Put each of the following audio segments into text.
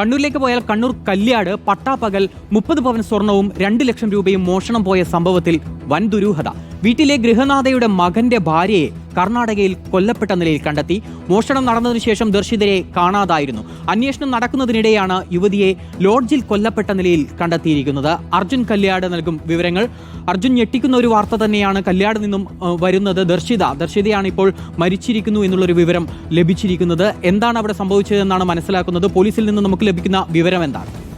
കണ്ണൂരിലേക്ക് പോയാൽ കണ്ണൂർ കല്യാട് പട്ടാപ്പകൽ മുപ്പത് പവൻ സ്വർണവും രണ്ട് ലക്ഷം രൂപയും മോഷണം പോയ സംഭവത്തിൽ വൻ ദുരൂഹത വീട്ടിലെ ഗൃഹനാഥയുടെ മകന്റെ ഭാര്യയെ കർണാടകയിൽ കൊല്ലപ്പെട്ട നിലയിൽ കണ്ടെത്തി. മോഷണം നടന്നതിനു ശേഷം ദർശിതരെ കാണാതായിരുന്നു. അന്വേഷണം നടക്കുന്നതിനിടെയാണ് യുവതിയെ ലോഡ്ജിൽ കൊല്ലപ്പെട്ട നിലയിൽ കണ്ടെത്തിയിരിക്കുന്നത്. അർജുൻ കല്യാട് നൽകും വിവരങ്ങൾ. അർജുൻ ഞെട്ടിക്കുന്ന ഒരു വാർത്ത തന്നെയാണ് കല്യാട് നിന്നും വരുന്നത്. ദർശിത ദർശിതയാണ് ഇപ്പോൾ മരിച്ചിരിക്കുന്നു എന്നുള്ളൊരു വിവരം ലഭിച്ചിരിക്കുന്നത്. എന്താണ് അവിടെ സംഭവിച്ചതെന്നാണ് മനസ്സിലാക്കുന്നത്. പോലീസിൽ നിന്ന് നമുക്ക് ലഭിക്കുന്ന വിവരം എന്താണ്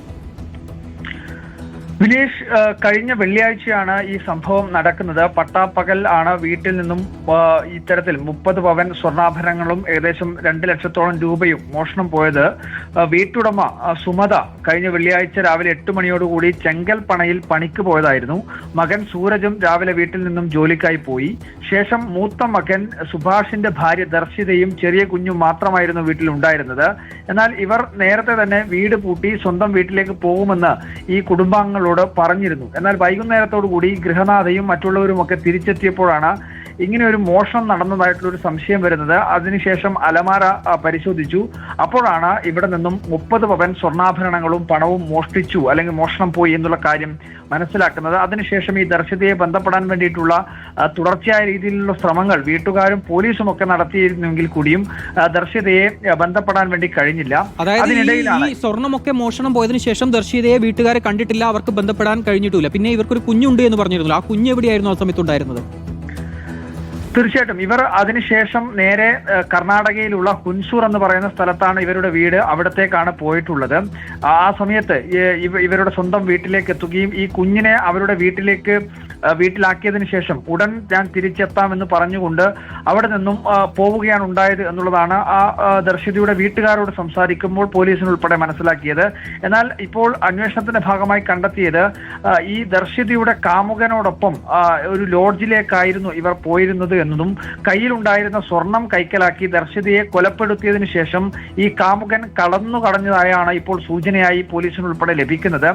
വിനേഷ് കഴിഞ്ഞ വെള്ളിയാഴ്ചയാണ് ഈ സംഭവം നടക്കുന്നത്. പട്ടാപ്പകൽ ആണ് വീട്ടിൽ നിന്നും ഇത്തരത്തിൽ മുപ്പത് പവൻ സ്വർണാഭരണങ്ങളും ഏകദേശം രണ്ട് ലക്ഷത്തോളം രൂപയും മോഷണം പോയത്. വീട്ടുടമ സുമത കഴിഞ്ഞ വെള്ളിയാഴ്ച രാവിലെ എട്ട് മണിയോടുകൂടി ചെങ്കൽ പണയിൽ പണിക്ക് പോയതായിരുന്നു. മകൻ സൂരജും രാവിലെ വീട്ടിൽ നിന്നും ജോലിക്കായി പോയി. ശേഷം മൂത്ത മകൻ സുഭാഷിന്റെ ഭാര്യ ദർശിതയും ചെറിയ കുഞ്ഞും മാത്രമായിരുന്നു വീട്ടിൽ ഉണ്ടായിരുന്നത് എന്നാൽ ഇവർ നേരത്തെ തന്നെ വീട് പൂട്ടി സ്വന്തം വീട്ടിലേക്ക് പോകുമെന്ന് ഈ കുടുംബാംഗങ്ങളോട് പറഞ്ഞിരുന്നു. എന്നാൽ വൈകുന്നേരത്തോടു കൂടി ഗൃഹനാഥയും മറ്റുള്ളവരുമൊക്കെ തിരിച്ചെത്തിയപ്പോഴാണ് ഇങ്ങനെ ഒരു മോഷണം നടന്നതായിട്ടുള്ള ഒരു സംശയം വരുന്നത്. അതിനുശേഷം അലമാര പരിശോധിച്ചു. അപ്പോഴാണ് ഇവിടെ നിന്നും മുപ്പത് പവൻ സ്വർണാഭരണങ്ങളും പണവും മോഷ്ടിച്ചു അല്ലെങ്കിൽ മോഷണം പോയി എന്നുള്ള കാര്യം മനസ്സിലാക്കുന്നത്. അതിനുശേഷം ഈ ദർശിതയെ ബന്ധപ്പെടാൻ വേണ്ടിയിട്ടുള്ള തുടർച്ചയായ രീതിയിലുള്ള ശ്രമങ്ങൾ വീട്ടുകാരും പോലീസും ഒക്കെ നടത്തിയിരുന്നെങ്കിൽ കൂടിയും ദർശിതയെ ബന്ധപ്പെടാൻ വേണ്ടി കഴിഞ്ഞില്ല. അതിനിടയിലാണ് സ്വർണമൊക്കെ മോഷണം പോയതിനു ശേഷം ദർശിതയെ വീട്ടുകാരെ കണ്ടിട്ടില്ല അവർക്ക് ബന്ധപ്പെടാൻ കഴിഞ്ഞിട്ടില്ല. പിന്നെ ഇവർക്കൊരു കുഞ്ഞുണ്ട് എന്ന് പറഞ്ഞിരുന്നു ആ കുഞ്ഞ് എവിടെയായിരുന്നു ആ സമയത്ത് ഉണ്ടായിരുന്നത് തീർച്ചയായിട്ടും. ഇവർ അതിനുശേഷം നേരെ കർണാടകയിലുള്ള ഹുൻസൂർ എന്ന് പറയുന്ന സ്ഥലത്താണ് ഇവരുടെ വീട് അവിടത്തേക്കാണ് പോയിട്ടുള്ളത്. ആ സമയത്ത് ഇവരുടെ സ്വന്തം വീട്ടിലേക്ക് എത്തുകയും ഈ കുഞ്ഞിനെ അവരുടെ വീട്ടിലേക്ക് വീട്ടിലാക്കിയതിനു ശേഷം ഉടൻ ഞാൻ തിരിച്ചെത്താമെന്ന് പറഞ്ഞുകൊണ്ട് അവിടെ നിന്നും പോവുകയാണ് ഉണ്ടായത് എന്നുള്ളതാണ് ആ ദർശിതയുടെ വീട്ടുകാരോട് സംസാരിക്കുമ്പോൾ പോലീസിനുൾപ്പെടെ മനസ്സിലാക്കിയത്. എന്നാൽ ഇപ്പോൾ അന്വേഷണത്തിന്റെ ഭാഗമായി കണ്ടെത്തിയത് ഈ ദർശിതയുടെ കാമുകനോടൊപ്പം ഒരു ലോഡ്ജിലേക്കായിരുന്നു ഇവർ പോയിരുന്നത് എന്നതും കയ്യിലുണ്ടായിരുന്ന സ്വർണം കൈക്കലാക്കി ദർശിതയെ കൊലപ്പെടുത്തിയതിനു ശേഷം ഈ കാമുകൻ കടന്നു കടഞ്ഞതായാണ് ഇപ്പോൾ സൂചനയായി പോലീസിനുൾപ്പെടെ ലഭിക്കുന്നത്.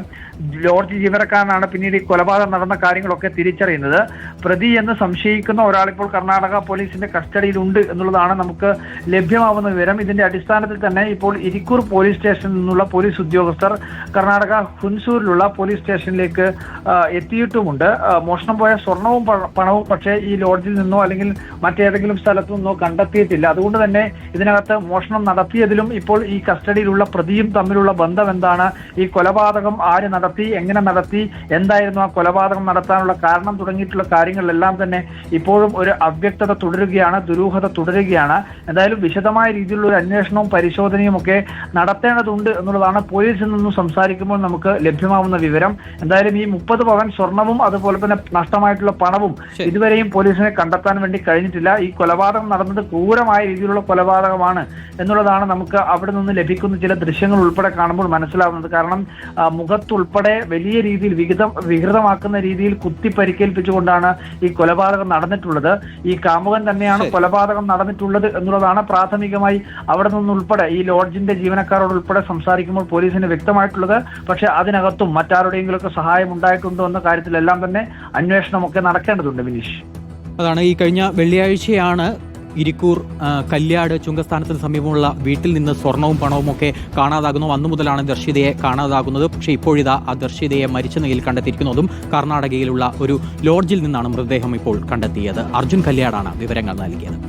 ലോഡ്ജ് ജീവനക്കാരനാണ് പിന്നീട് ഈ കൊലപാതകം നടന്ന കാര്യങ്ങളൊക്കെ തിരിച്ചറിയുന്നത്. പ്രതി എന്ന് സംശയിക്കുന്ന ഒരാൾ ഇപ്പോൾ കർണാടക പോലീസിന്റെ കസ്റ്റഡിയിലുണ്ട് എന്നുള്ളതാണ് നമുക്ക് ലഭ്യമാവുന്ന വിവരം. ഇതിന്റെ അടിസ്ഥാനത്തിൽ തന്നെ ഇപ്പോൾ ഇരിക്കൂർ പോലീസ് സ്റ്റേഷനിൽ നിന്നുള്ള പോലീസ് ഉദ്യോഗസ്ഥർ കർണാടക ഹുൻസൂരിലുള്ള പോലീസ് സ്റ്റേഷനിലേക്ക് എത്തിയിട്ടുമുണ്ട്. മോഷണം പോയ സ്വർണവും പണവും പക്ഷേ ഈ ലോഡ്ജിൽ നിന്നോ അല്ലെങ്കിൽ മറ്റേതെങ്കിലും സ്ഥലത്തു നിന്നോ കണ്ടെത്തിയിട്ടില്ല. അതുകൊണ്ട് തന്നെ ഇതിനകത്ത് മോഷണം നടത്തിയതിലും ഇപ്പോൾ ഈ കസ്റ്റഡിയിലുള്ള പ്രതിയും തമ്മിലുള്ള ബന്ധം എന്താണ്? ഈ കൊലപാതകം ആര് നടത്തി എങ്ങനെ നടത്തി എന്തായിരുന്നു ആ കൊലപാതകം നടത്താനുള്ള കാരണം തുടങ്ങിയിട്ടുള്ള കാര്യങ്ങളിലെല്ലാം തന്നെ ഇപ്പോഴും ഒരു അവ്യക്തത തുടരുകയാണ് ദുരൂഹത തുടരുകയാണ്. എന്തായാലും വിശദമായ രീതിയിലുള്ള ഒരു അന്വേഷണവും പരിശോധനയും ഒക്കെ നടത്തേണ്ടതുണ്ട് എന്നുള്ളതാണ് പോലീസിൽ നിന്നും സംസാരിക്കുമ്പോൾ നമുക്ക് ലഭ്യമാവുന്ന വിവരം. എന്തായാലും ഈ മുപ്പത് പവൻ സ്വർണവും അതുപോലെ തന്നെ നഷ്ടമായിട്ടുള്ള പണവും ഇതുവരെയും പോലീസിനെ കണ്ടെത്താൻ വേണ്ടി കഴിഞ്ഞിട്ടില്ല. ഈ കൊലപാതകം നടന്നത് ക്രൂരമായ രീതിയിലുള്ള കൊലപാതകമാണ് എന്നുള്ളതാണ് നമുക്ക് അവിടെ നിന്ന് ലഭിക്കുന്ന ചില ദൃശ്യങ്ങൾ ഉൾപ്പെടെ കാണുമ്പോൾ മനസ്സിലാവുന്നത്. കാരണം മുഖത്തുൾപ്പെടെ വലിയ രീതിയിൽ വിഹിതം വിഹൃതമാക്കുന്ന രീതിയിൽ കുത്തി പരിക്കേൽപ്പിച്ചുകൊണ്ടാണ് ഈ കൊലപാതകം നടന്നിട്ടുള്ളത്. ഈ കാമുകൻ തന്നെയാണ് കൊലപാതകം നടന്നിട്ടുള്ളത് എന്നുള്ളതാണ് പ്രാഥമികമായി അവിടെ നിന്നുൾപ്പെടെ ഈ ലോഡ്ജിന്റെ ജീവനക്കാരോട് ഉൾപ്പെടെ സംസാരിക്കുമ്പോൾ പോലീസിന് വ്യക്തമായിട്ടുള്ളത്. പക്ഷേ അതിനകത്തും മറ്റാരുടെയെങ്കിലുമൊക്കെ സഹായം ഉണ്ടായിട്ടുണ്ടോ എന്ന കാര്യത്തിലെല്ലാം തന്നെ അന്വേഷണമൊക്കെ നടക്കേണ്ടതുണ്ട് വിനീഷ്. അതാണ് ഈ കഴിഞ്ഞ വെള്ളിയാഴ്ചയാണ് ഇരിക്കൂർ കല്യാട് ചുങ്കസ്ഥാനത്തിന് സമീപമുള്ള വീട്ടിൽ നിന്ന് സ്വർണവും പണവും ഒക്കെ കാണാതാകുന്നു. അന്നു മുതലാണ് ദർശിതയെ കാണാതാകുന്നത്. പക്ഷേ ഇപ്പോഴിതാ ആ ദർശിതയെ മരിച്ച നിലയിൽ കണ്ടെത്തിയിരിക്കുന്നതും കർണാടകയിലുള്ള ഒരു ലോഡ്ജിൽ നിന്നാണ് മൃതദേഹം ഇപ്പോൾ കണ്ടെത്തിയത്. അർജുൻ കല്യാടാണ് വിവരങ്ങൾ നൽകിയത്.